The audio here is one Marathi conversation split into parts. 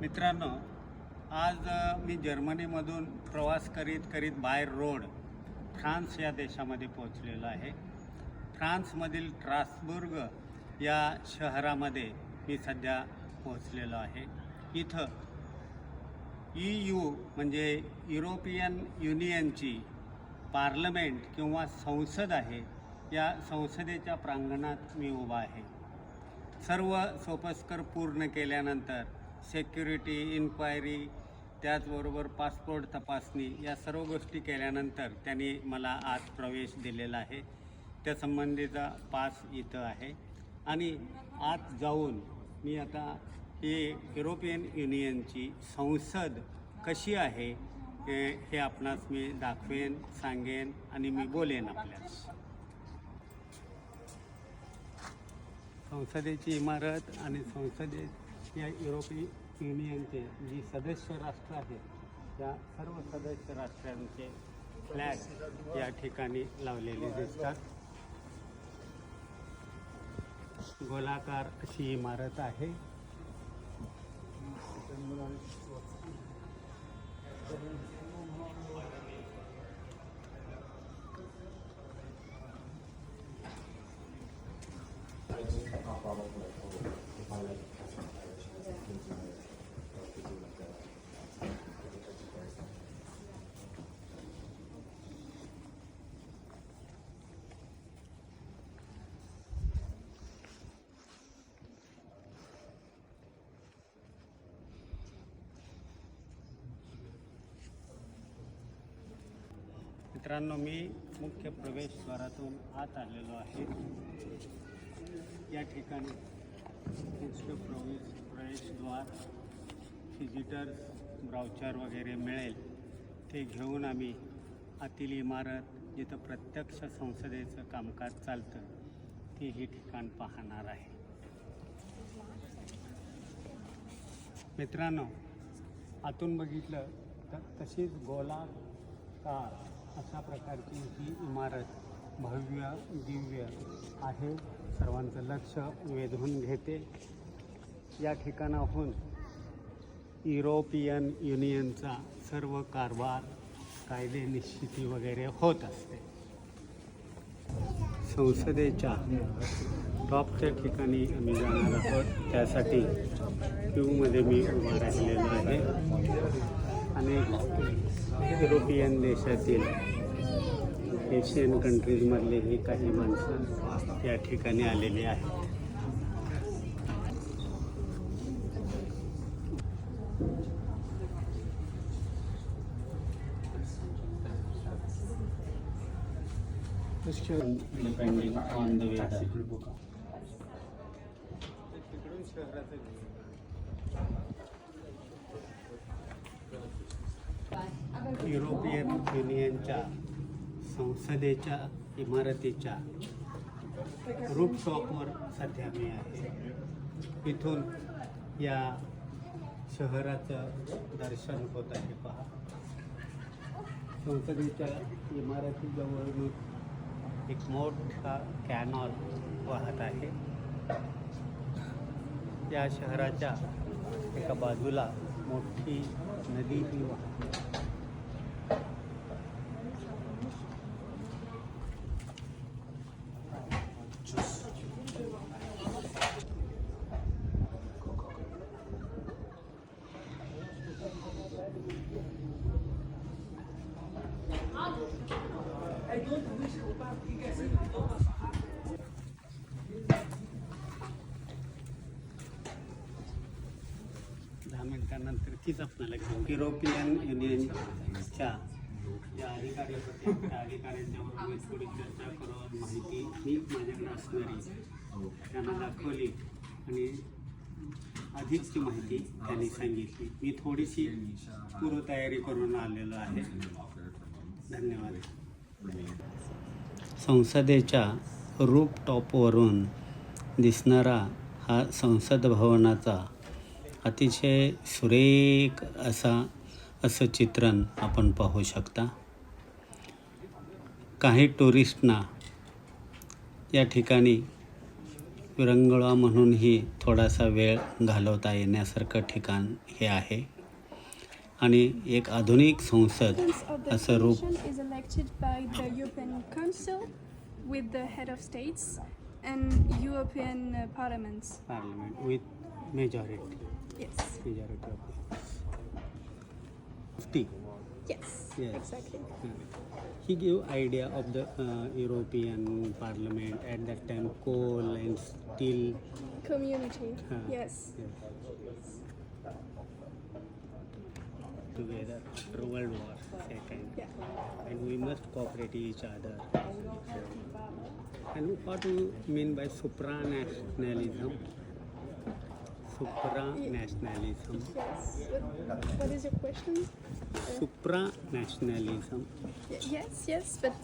मित्रांनो आज मी जर्मनीमधून प्रवास करीत करीत बाय रोड फ्रान्स या देशामध्ये पोहोचलेलो आहे. फ्रान्समधील ट्रासबुर्ग या शहरामध्ये मी सध्या पोहोचलेलो आहे. इथं ई यू म्हणजे युरोपियन युनियनची पार्लमेंट किंवा संसद आहे या संसदेच्या प्रांगणात मी उभा आहे. सर्व सोपस्कर पूर्ण केल्यानंतर सेक्युरिटी इन्क्वायरी त्याचबरोबर पासपोर्ट तपासणी या सर्व गोष्टी केल्यानंतर त्यांनी मला आज प्रवेश दिलेला आहे. त्या संबंधीचा पास इथं आहे. आणि आत जाऊन मी आता ही युरोपियन युनियनची संसद कशी आहे हे हे आपणास मी दाखवेन सांगेन आणि मी बोलेन आपल्यास. संसदेची इमारत आणि संसदेत या युरोपी युनियनचे जी सदस्य राष्ट्र आहेत त्या सर्व सदस्य राष्ट्रांचे फ्लॅग या ठिकाणी लावलेले दिसतात. गोलाकार अशी इमारत आहे. मित्रांनो मी मुख्य प्रवेशद्वारातून आत आलेलो आहे. या ठिकाणी प्रवेशद्वार व्हिजिटर्स ब्राउचर वगैरे मिळेल. ते घेऊन आम्ही आतील इमारत जिथं प्रत्यक्ष संसदेचं कामकाज चालतं ते हे ठिकाण पाहणार आहे. मित्रांनो आतून बघितलं तर तशीच गोलाकार अशा प्रकारची ही इमारत भव्य दिव्य आहे. सर्वांचं लक्ष वेधून घेते. या ठिकाणाहून युरोपियन युनियनचा सर्व कारभार कायदे निश्चिती वगैरे होत असते. संसदेच्या टॉपच्या ठिकाणी आम्ही जाणार आहोत. त्यासाठी क्यूमध्ये मी उभा राहिलेलो आहे. आणि युरोपियन देशातील एशियन कंट्रीजमधलेही काही माणसं या ठिकाणी आलेली आहेत. ऑन द वे युरोपियन युनियनच्या संसदेच्या इमारतीच्या रूपटॉपवर सध्या मी आहे. इथून या शहराचं दर्शन होत आहे पहा. संसदेच्या इमारतीजवळून एक मोठा कैनॉल वाहत आहे. या शहराच्या एका बाजूला मोठी वहत वाहते मिनिटांनंतर तीच आपल्याला घेऊ युरोपियन युनियनच्या ज्या अधिकारी होते त्या अधिकाऱ्यांच्याबरोबर मी थोडी चर्चा करून माहिती मी माझ्याकडे असणारी त्यांना दाखवली आणि अधिकची माहिती त्यांनी सांगितली. मी थोडीशी पूर्वतयारी करून आलेलो आहे. धन्यवाद. संसदेच्या रूपटॉपवरून दिसणारा हा संसद भवनाचा अतिशय सुरेख असा असं चित्रण आपण पाहू शकता. काही टुरिस्टना या ठिकाणी विरंगुळा म्हणूनही थोडासा वेळ घालवता येण्यासारखं ठिकाण हे आहे. आणि एक आधुनिक संसद असं रूप with the head of states and european uh, parliaments parliament with majority. Yes. 50. Yes, Yes. exactly. He gave idea of the uh, European Parliament at that time coal and steel. Community. Yes. Yes. Together, World War Second, Yeah. and we must cooperate each other. And what do you mean by supranationalism? Supranationalism. Yes. What, what is your question? Supranationalism. Y- yes. Yes. But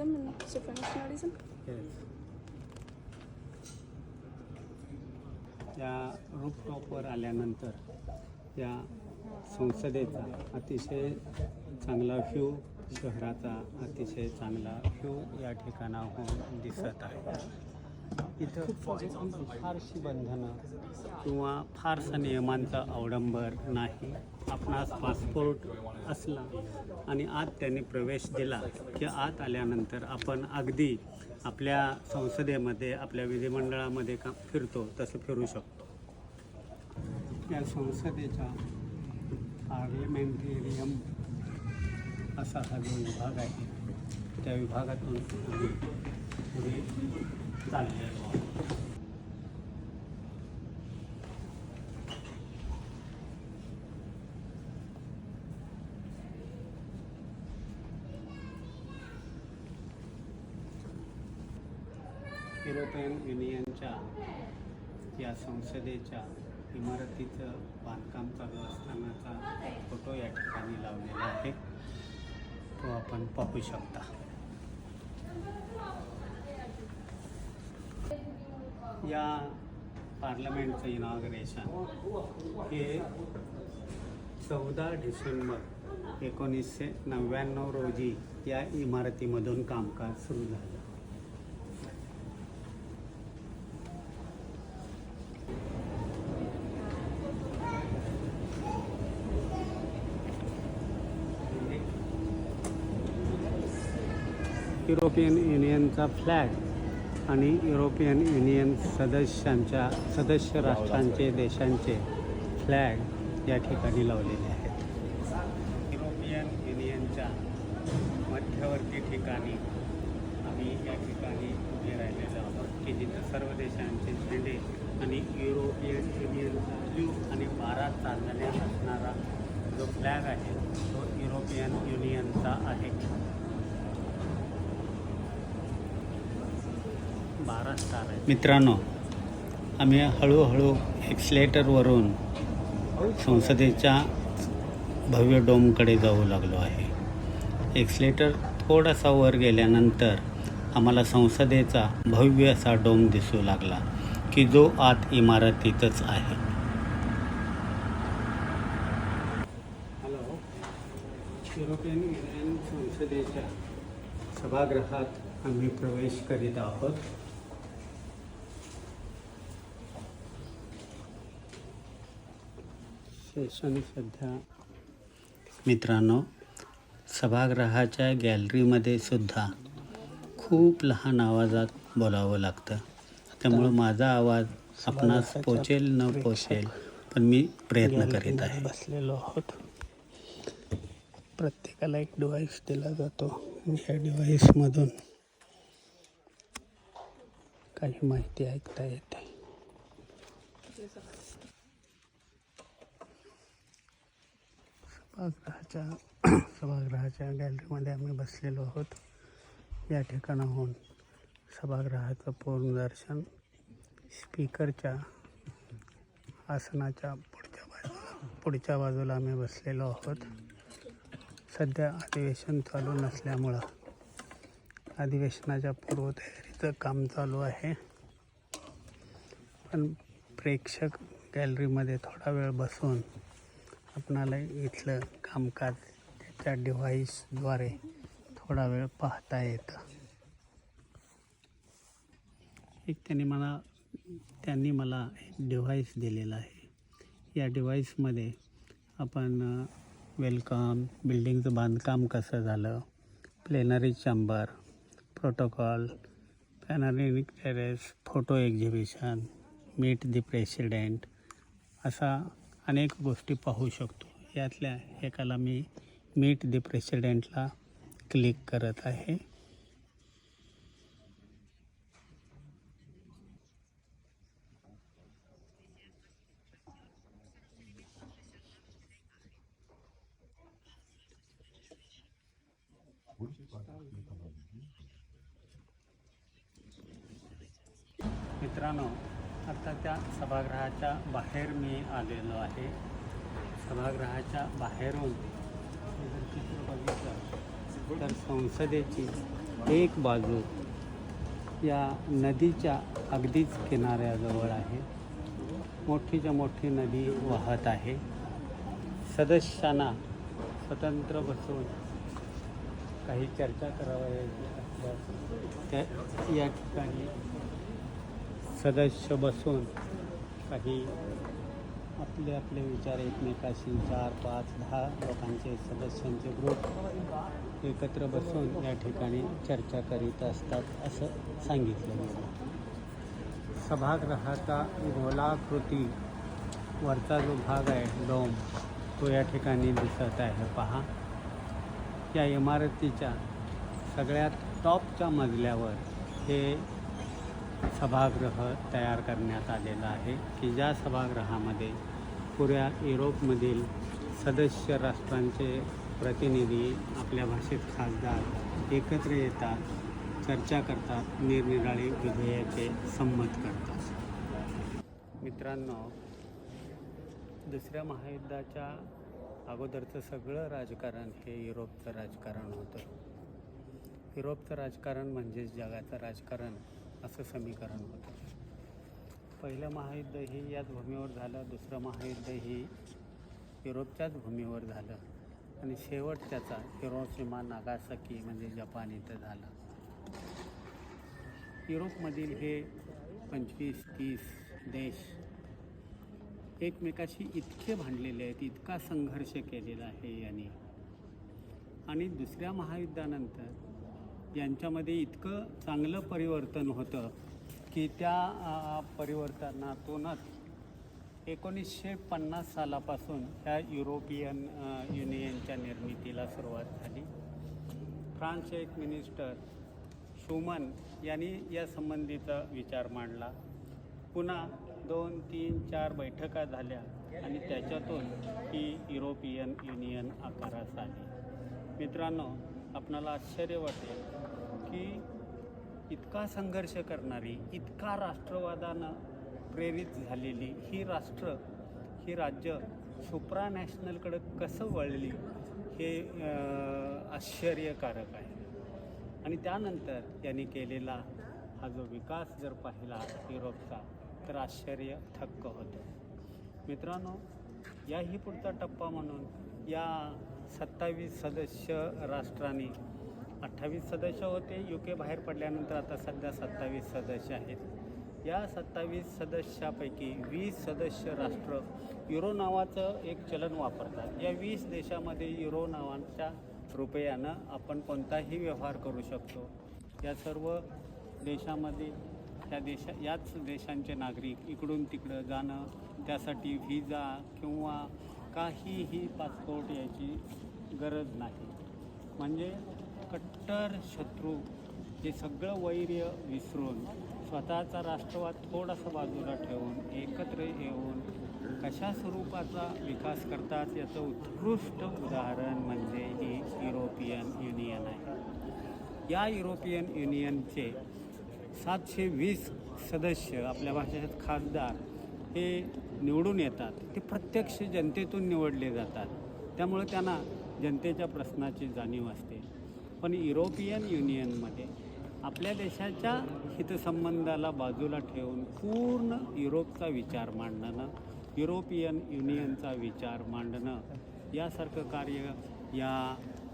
and supranationalism. Yes. या रूपटॉपवर आल्यानंतर या संसदेचा अतिशय चांगला व्ह्यू शहराचा अतिशय चांगला व्ह्यू या ठिकाणाहून दिसत आहे इथं फारशी बंधनं किंवा फारसा नियमांचा अवडंबर नाही. आपणास पासपोर्ट असला आणि आत त्यांनी प्रवेश दिला की आत आल्यानंतर आपण अगदी आपल्या संसदेमध्ये आपल्या विधिमंडळामध्ये का फिरतो तसं फिरू शकतो. या संसदेच्या पार्लिमेंटेरियम असा हा जो विभाग आहे त्या विभागातून आम्ही पुढे चाललेलो युरोपियन युनियनच्या या संसदेच्या इमारतीचं बांधकाम चालू असतानाचा फोटो या ठिकाणी लावलेला आहे. तो आपण पाहू शकता. या पार्लमेंटचं इनॉग्रेशन हे चौदा डिसेंबर एकोणीसशे नव्याण्णव रोजी या इमारतीमधून कामकाज सुरू झालं. युरोपियन युनियनचा फ्लॅग आणि युरोपियन युनियन सदस्यांच्या सदस्य राष्ट्रांचे देशांचे फ्लॅग या ठिकाणी लावलेले आहेत. युरोपियन युनियनच्या मध्यवर्ती ठिकाणी आम्ही या ठिकाणी उभे राहिलेलो आहोत की जिथं सर्व देशांचे झेंडे आणि युरोपियन युनियनचा ब्ल्यू आणि बारा चांदण्या असणारा जो फ्लॅग आहे तो युरोपियन युनियनचा आहे. बारा स्टार आहे मित्रांनो आम्ही हळूहळू एक्सलेटरवरून संसदेच्या भव्य डोमकडे जाऊ लागलो आहे. एक्सलेटर थोडासा वर गेल्यानंतर आम्हाला संसदेचा भव्य असा डोम दिसू लागला की जो आत इमारतीतच आहे. हॅलो. युरोपियन युनियन संसदेच्या सभागृहात आम्ही प्रवेश करीत आहोत. सेशन सध्या. मित्रांनो सभागृहाच्या गॅलरीमध्ये सुद्धा खूप लहान आवाजात बोलावं लागतं. त्यामुळं माझा आवाज आपणास पोचेल न पोचेल पण मी प्रयत्न करीत आहे. बसलेलो आहोत. प्रत्येकाला एक डिव्हाइस दिला जातो. या डिव्हाइसमधून काही माहिती ऐकता येते. सभागृहाच्या सभागृहाच्या गॅलरीमध्ये आम्ही बसलेलो आहोत. या ठिकाणाहून सभागृहाचं पूर्ण दर्शन स्पीकरच्या आसनाच्या पुढच्या बाजूला पुढच्या बाजूला आम्ही बसलेलो आहोत. सध्या अधिवेशन चालू नसल्यामुळं अधिवेशनाच्या पूर्वतयारीचं काम चालू आहे. पण प्रेक्षक गॅलरीमध्ये थोडा वेळ बसून आपणाला इथलं कामकाज त्याच्या डिव्हाइसद्वारे थोडा वेळ पाहता येतं. एक त्यांनी मला त्यांनी मला एक डिव्हाइस दिलेला आहे. या डिव्हाइसमध्ये आपण वेलकम बिल्डिंगचं बांधकाम कसं झालं plenary chamber protocol panoramic terrace photo exhibition meet the president असा अनेक गोष्टी पाहू शकतो. यातल्या एकाला मी मीट दी प्रेसिडेंटला क्लिक करत आहे मित्रांनो आता त्या सभागृहाच्या बाहेर मी आलेलो आहे सभागृहाच्या बाहेरून जर चित्र बघितलं तर संसदेची एक बाजू या नदीच्या अगदीच किनाऱ्याजवळ आहे. मोठीच्या मोठी नदी वाहत आहे. सदस्यांना स्वतंत्र बसून काही चर्चा करावयाची असल्यास त्या या ठिकाणी सदस्य बसून काही आपले आपले विचार एकमेकाशी चार पाच दहा लोकांचे सदस्यांचे ग्रुप एकत्र बसून या ठिकाणी चर्चा करीत असतात असं सांगितलं गेलं. सभागृहाचा गोलाकृती वरचा जो भाग आहे डोम तो या ठिकाणी दिसत आहे. पहा या इमारतीच्या सगळ्यात टॉपच्या मजल्यावर हे सभागृह तयार करण्यात आलेलं आहे की ज्या सभागृहामध्ये पुऱ्या युरोपमधील सदस्य राष्ट्रांचे प्रतिनिधी आपल्या भाषेत खासदार एकत्र येतात चर्चा करतात निरनिराळी विधेयके संमत करतात. मित्रांनो दुसऱ्या महायुद्धाच्या अगोदरचं सगळं राजकारण हे युरोपचं राजकारण होतं. युरोपचं राजकारण म्हणजेच जगाचं राजकारण असं समीकरण होतं. पहिलं महायुद्ध हे याच भूमीवर झालं दुसरं महायुद्ध ही युरोपच्याच भूमीवर झालं आणि शेवट त्याचा हिरोशिमा नागासाकी म्हणजे जपान इथं झाला. युरोपमधील हे पंचवीस तीस देश एकमेकाशी इतके भांडलेले आहेत इतका संघर्ष केलेला आहे यांनी. आणि दुसऱ्या महायुद्धानंतर यांच्यामध्ये इतकं चांगलं परिवर्तन होतं की त्या परिवर्तनातूनच एकोणीसशे पन्नास सालापासून ह्या युरोपियन युनियनच्या निर्मितीला सुरुवात झाली. फ्रान्सचे एक मिनिस्टर शुमन यांनी या संबंधीचा विचार मांडला. पुन्हा दोन तीन चार बैठका झाल्या आणि त्याच्यातून ही युरोपियन युनियन आकारास आली. मित्रांनो आपणाला आश्चर्य वाटेल की इतका संघर्ष करणारी इतका राष्ट्रवादानं प्रेरित झालेली ही राष्ट्र ही राज्य सुप्रा नॅशनलकडं कसं वळली हे आश्चर्यकारक आहे. आणि त्यानंतर यांनी केलेला हा जो विकास जर पाहिला युरोपचा तर आश्चर्य थक्क होतं. मित्रांनो याही पुढचा टप्पा म्हणून या सत्तावीस सदस्य राष्ट्रांनी अठ्ठावीस सदस्य होते. यू के बाहेर पडल्यानंतर आता सध्या सत्तावीस सदस्य आहेत. या सत्तावीस सदस्यापैकी वीस सदस्य राष्ट्र युरो नावाचं एक चलन वापरतात. या वीस देशामध्ये युरो नावाच्या रुपयानं आपण कोणताही व्यवहार करू शकतो. या सर्व देशामध्ये त्या देशा याच देशांचे नागरिक इकडून तिकडं जाणं त्यासाठी व्हिजा किंवा काहीही पासपोर्ट याची गरज नाही. म्हणजे कट्टर शत्रू हे सगळं वैर्य विसरून स्वतःचा राष्ट्रवाद थोडासा बाजूला ठेवून एकत्र येऊन कशा स्वरूपाचा विकास करतात याचं उत्कृष्ट उदाहरण म्हणजे ही युरोपियन युनियन आहे. या युरोपियन युनियनचे सातशे वीस सदस्य आपल्या भाषेत खासदार हे निवडून येतात. ते प्रत्यक्ष जनतेतून निवडले जातात. त्यामुळे त्यांना जनतेच्या प्रश्नाची जाणीव असते. पण युरोपियन युनियनमध्ये आपल्या देशाच्या हितसंबंधाला बाजूला ठेवून पूर्ण युरोपचा विचार मांडणं युरोपियन युनियनचा विचार मांडणं यासारखं कार्य या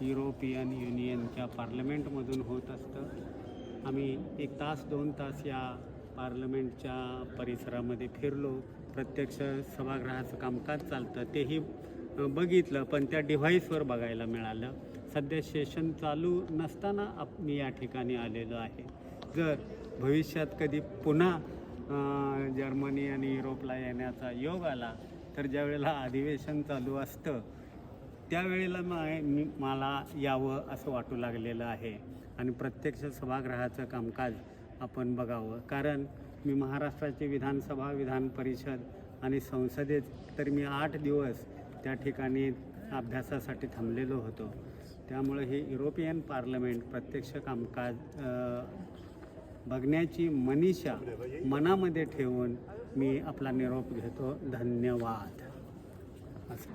युरोपियन युनियनच्या पार्लमेंटमधून होत असतं. आम्ही एक तास दोन तास या पार्लमेंटच्या परिसरामध्ये फिरलो. प्रत्यक्ष सभागृहाचं कामकाज चालतं तेही बघितलं पण त्या डिव्हाइसवर बघायला मिळालं. सध्या सेशन चालू नसताना आप मी या ठिकाणी आलेलो आहे. जर भविष्यात कधी पुन्हा जर्मनी आणि युरोपला येण्याचा योग आला तर ज्यावेळेला अधिवेशन चालू असतं त्यावेळेला मी मला यावं असं वाटू लागलेलं आहे. आणि प्रत्यक्ष सभागृहाचं कामकाज आपण बघावं. कारण मी महाराष्ट्राची विधानसभा विधान परिषद आणि संसदेत तर मी आठ दिवस त्या ठिकाणी अभ्यासासाठी थांबलेलो होतो. त्यामुळे हे युरोपियन पार्लमेंट प्रत्यक्ष कामकाज बघण्याची मनीषा मनामध्ये ठेवून मी आपला निरोप घेतो. धन्यवाद. असं.